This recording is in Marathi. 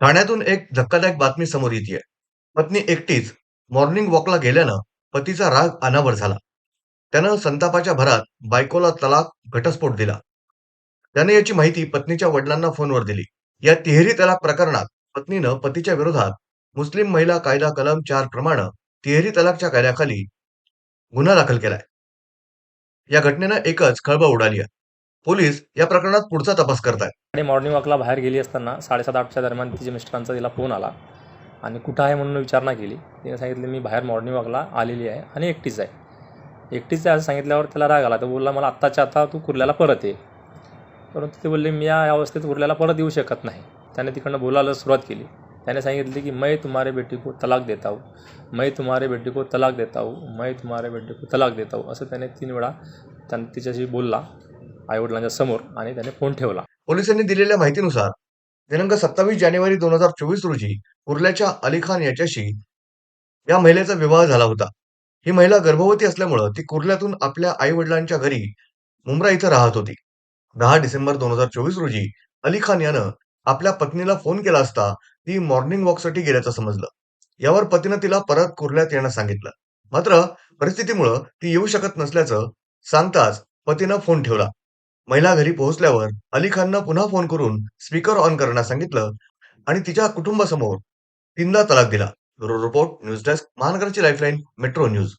ठाण्यातून एक धक्कादायक बातमी समोर येते पत्नी एकटीच मॉर्निंग वॉकला गेल्यानं पतीचा राग अनावर झाला. त्यानं संतापाच्या भरात बायकोला तलाक घटस्फोट दिला. त्याने याची माहिती पत्नीच्या वडिलांना फोनवर दिली. या तिहेरी तलाक प्रकरणात पत्नीनं पतीच्या विरोधात मुस्लिम महिला कायदा कलम चार प्रमाणे तिहेरी तलाकच्या कायद्याखाली गुन्हा दाखल केलाय. या घटनेनं एकच खळबळ उडाली आहे. पोलीस या प्रकरणात पुढचा तपास करतायत. आणि मॉर्निंग वॉकला बाहेर गेली असताना साडेसात आठच्या दरम्यान तिच्या मिस्टरांचा तिला फोन आला. आणि कुठं आहे म्हणून विचारणा केली. तिने सांगितलं मी बाहेर मॉर्निंग वॉकला आलेली आहे आणि एकटीच आहे. एकटीच आहे? असं सांगितल्यावर त्याला राग आला. तो बोलला मला आत्ताच्या आता तू कुर्ल्याला परत ये. परंतु ते बोलले मी या अवस्थेत कुर्ल्याला परत येऊ शकत नाही. त्याने तिकडनं बोलायला सुरुवात केली. त्याने सांगितले की मैं तुम्हारे बेटी को तलाक देता हूँ. मैं तुम्हारे बेटी को तलाक देता हूँ. मैं तुम्हारे बेटी को तलाक देता हूँ. असं त्याने तीन वेळा त्यां तिच्याशी बोलला. आईवडिलांच्या समोर आणि त्याने फोन ठेवला. पोलिसांनी दिलेल्या माहितीनुसार दिनांक सत्तावीस जानेवारी दोन हजार चोवीस रोजी कुर्ल्याच्या अली खान याच्याशी या महिलेचा विवाह झाला होता. ही महिला गर्भवती असल्यामुळं ती कुर्ल्यातून आपल्या आई वडिलांच्या घरी मुंब्रा इथं राहत होती. दहा डिसेंबर दोन हजार चोवीस रोजी अली खान यानं आपल्या पत्नीला फोन केला असता ती मॉर्निंग वॉकसाठी गेल्याचं समजलं. यावर पतीनं तिला परत कुर्ल्यात येणं सांगितलं. मात्र परिस्थितीमुळं ती येऊ शकत नसल्याचं सांगताच पतीनं फोन ठेवला. महिला घरी पोहोचल्यावर अली खाननं पुन्हा फोन करून स्पीकर ऑन करण्यास सांगितलं आणि तिच्या कुटुंबासमोर तीनदा तलाक दिला. ब्युरो रिपोर्ट न्यूज डेस्क महानगराची लाईफलाईन मेट्रो न्यूज.